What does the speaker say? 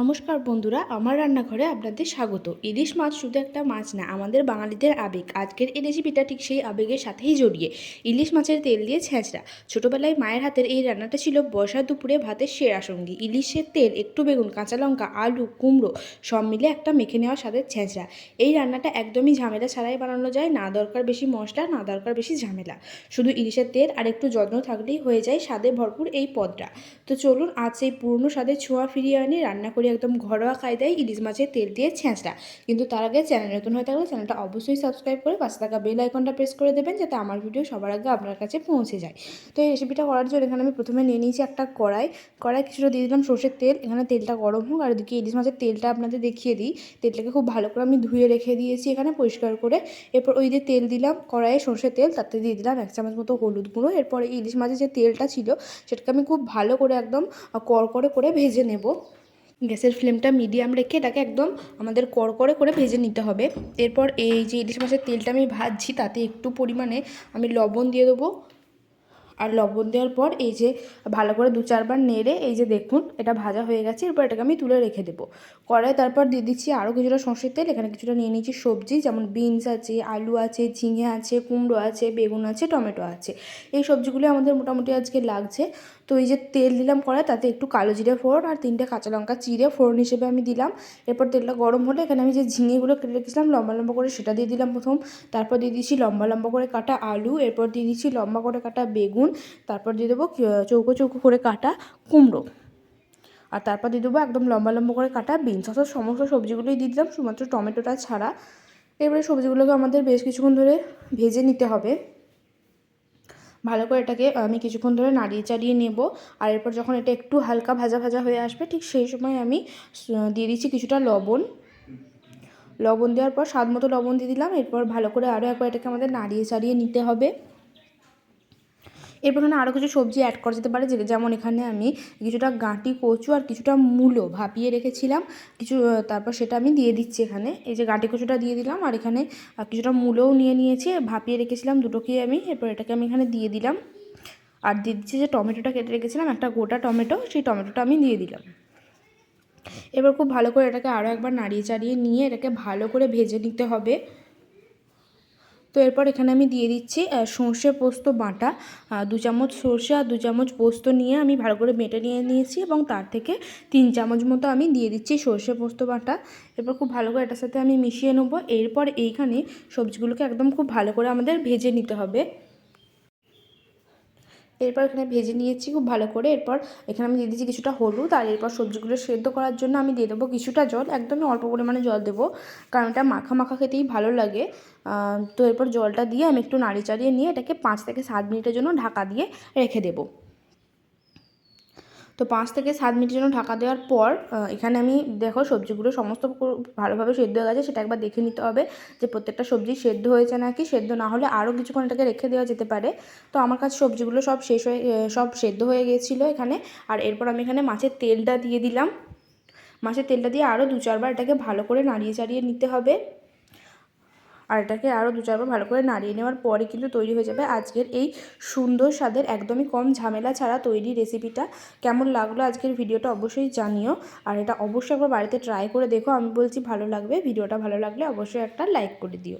নমস্কার বন্ধুরা, আমার রান্নাঘরে আপনাদের স্বাগত। ইলিশ মাছ শুধু একটা মাছ না, আমাদের বাঙালিদের আবেগ। আজকের এই রেসিপিটা ঠিক সেই আবেগের সাথেই জড়িয়ে। ইলিশ মাছের তেল দিয়ে ছেঁচড়া। ছোটোবেলায় মায়ের হাতের এই রান্নাটা ছিল বর্ষা দুপুরে ভাতের সেরা সঙ্গী। ইলিশের তেল, একটু বেগুন, কাঁচা লঙ্কা, আলু, কুমড়ো, সব মিলে একটা মেখে নেওয়া স্বাদের ছেঁচড়া। এই রান্নাটা একদমই ঝামেলা ছাড়াই বানানো যায়, না দরকার বেশি মশলা, না দরকার বেশি ঝামেলা। শুধু ইলিশের তেল আর একটু যত্ন থাকলেই হয়ে যায় স্বাদে ভরপুর এই পদটা। তো চলুন আজ সেই পুরনো স্বাদের ছোঁয়া ফিরিয়ে আনি রান্না করি একদম ঘরোয়া কায়দায় ইলিশ মাছের তেল দিয়ে ছেঁচড়া। কিন্তু তার আগে চ্যানেল নতুন হয়ে থাকলে চ্যানেলটা অবশ্যই সাবস্ক্রাইব করে পাশে থাকা বেল আইকনটা প্রেস করে দেবেন, যাতে আমার ভিডিও সবার আগে আপনার কাছে পৌঁছে যায়। তো এই রেসিপিটা করার জন্য এখানে আমি প্রথমে নিয়ে নিয়েছি একটা কড়াই। কড়াই কিছুটা দিয়ে দিলাম সর্ষের তেল। এখানে তেলটা গরম হোক, আর এদিকে ইলিশ মাছের তেলটা আপনাদের দেখিয়ে দিই। তেলটাকে খুব ভালো করে আমি ধুয়ে রেখে দিয়েছি এখানে পরিষ্কার করে। এরপর ওই যে তেল দিলাম কড়াইয়ে সর্ষের তেল, তাতে দিয়ে দিলাম এক চামচ মতো হলুদ গুঁড়ো। এরপর ইলিশ মাছের যে তেলটা ছিল, সেটাকে আমি খুব ভালো করে একদম কড়কড়ে করে ভেজে নেব। গ্যাসের ফ্লেমটা মিডিয়াম রেখে এটাকে একদম আমাদের কড়কড়ে করে ভেজে নিতে হবে। এরপর এই যে ইলিশ মাছের তেলটা আমি ভাজছি, তাতে একটু পরিমাণে আমি লবণ দিয়ে দেবো। আর লবণ দেওয়ার পর এই যে ভালো করে দু চারবার নেড়ে এই যে দেখুন, এটা ভাজা হয়ে গেছে। এরপর এটাকে আমি তুলে রেখে দেবো। কড়াই তারপর দিয়ে দিচ্ছি আরও কিছুটা সর্ষের তেল। এখানে কিছুটা নিয়ে নিচ্ছি সবজি, যেমন বিনস আছে, আলু আছে, ঝিঙে আছে, কুমড়ো আছে, বেগুন আছে, টমেটো আছে। এই সবজিগুলো আমাদের মোটামুটি আজকে লাগছে। তো এই যে তেল দিলাম কড়াই, তাতে একটু কালো জিরে ফোড়ন আর তিনটে কাঁচা লঙ্কা চিড়ে ফোড়ন হিসেবে আমি দিলাম। এরপর তেলটা গরম হলে এখানে আমি যে ঝিঙেগুলো কেটে রেখেছিলাম, লম্বা লম্বা করে সেটা দিয়ে দিলাম প্রথম। তারপর দিয়ে দিচ্ছি লম্বা লম্বা করে কাটা আলু, এরপর দিয়ে দিচ্ছি লম্বা করে কাটা বেগুন, তারপর দিয়ে দেবো চৌকো চৌকো করে কাটা কুমড়ো। আর তারপর দিয়ে দেবো একদম লম্বা লম্বা করে কাটা বিনস। অর্থাৎ সমস্ত সবজিগুলোই দিয়ে দিলাম, শুধুমাত্র টমেটোটা ছাড়া। এবারে সবজিগুলোকে আমাদের বেশ কিছুক্ষণ ধরে ভেজে নিতে হবে। ভালো করে এটাকে আমি কিছুক্ষণ ধরে নাড়িয়ে চাড়িয়ে নেব। আর এরপর যখন এটা একটু হালকা ভাজা ভাজা হয়ে আসবে, ঠিক সেই সময় আমি দিয়ে দিচ্ছি কিছুটা লবণ। লবণ দেওয়ার পর স্বাদ মতো লবণ দিয়ে দিলাম। এরপর ভালো করে আরও একবার এটাকে আমাদের নাড়িয়ে চাড়িয়ে নিতে হবে। এরপর এখানে আরও কিছু সবজি অ্যাড করা যেতে পারে যেমন এখানে আমি কিছুটা গাঁটি, কচু আর কিছুটা মূলো ভাপিয়ে রেখেছিলাম। কিছু তারপর সেটা আমি দিয়ে দিচ্ছি এখানে। এই যে গাঁটি কচুটা দিয়ে দিলাম আর এখানে কিছুটা মূলোও নিয়ে নিয়েছি, ভাপিয়ে রেখেছিলাম দুটোকেই আমি। এরপর এটাকে আমি এখানে দিয়ে দিলাম। আর দিয়ে দিচ্ছি যে টমেটোটা কেটে রেখেছিলাম, একটা গোটা টমেটো, সেই টমেটোটা আমি দিয়ে দিলাম। এবার খুব ভালো করে এটাকে আরও একবার নাড়িয়ে চাড়িয়ে নিয়ে এটাকে ভালো করে ভেজে নিতে হবে। তো এরপর এখানে আমি দিয়ে দিচ্ছি সর্ষে পোস্ত বাটা। দু চামচ সর্ষে আর দু চামচ পোস্ত নিয়ে আমি ভালো করে বেটে নিয়ে নিয়েছি এবং তার থেকে তিন চামচ মতো আমি দিয়ে দিচ্ছি সর্ষে পোস্ত বাটা। এরপর খুব ভালো করে এটার সাথে আমি মিশিয়ে নেব। এরপর এইখানে সবজিগুলোকে একদম খুব ভালো করে আমাদের ভেজে নিতে হবে। এরপর এখানে ভেজে নিয়েছি খুব ভালো করে। এরপর এখানে আমি দিয়ে দিচ্ছি কিছুটা হলুদ আর এরপর সবজিগুলো সেদ্ধ করার জন্য আমি দিয়ে দেবো কিছুটা জল। একদমই অল্প পরিমাণে জল দেবো কারণ এটা মাখা মাখা খেতেই ভালো লাগে। তো এরপর জলটা দিয়ে আমি একটু নাড়ি চাড়িয়ে নিয়ে এটাকে পাঁচ থেকে সাত মিনিটের জন্য ঢাকা দিয়ে রেখে দেবো। তো পাঁচ থেকে সাত মিনিটের জন্য ঢাকা দেওয়ার পর এখানে আমি, দেখো সবজিগুলো সমস্ত ভালোভাবে সেদ্ধ হয়ে গেছে, সেটা একবার দেখে নিতে হবে যে প্রত্যেকটা সবজি সেদ্ধ হয়েছে নাকি সেদ্ধ না হলে আরও কিছুক্ষণ এটাকে রেখে দেওয়া যেতে পারে। তো আমার কাছে সবজিগুলো সব শেষ হয়ে সব সেদ্ধ হয়ে গিয়েছিল এখানে। আর এরপর আমি এখানে মাছের তেলটা দিয়ে দিলাম। মাছের তেলটা দিয়ে আরও দু চারবার এটাকে ভালো করে নাড়িয়ে চাড়িয়ে নিতে হবে। আর এটাকে আরও দু চারবার ভালো করে নাড়িয়ে নেওয়ার পরে কিন্তু তৈরি হয়ে যাবে আজকের এই সুন্দর স্বাদের একদমই কম ঝামেলা ছাড়া তৈরি রেসিপিটা কেমন লাগল আজকের ভিডিওটা অবশ্যই জানিও। আর এটা অবশ্যই একবার বাড়িতে ট্রাই করে দেখো, আমি বলছি ভালো লাগবে। ভিডিওটা ভালো লাগলে অবশ্যই একটা লাইক করে দিও।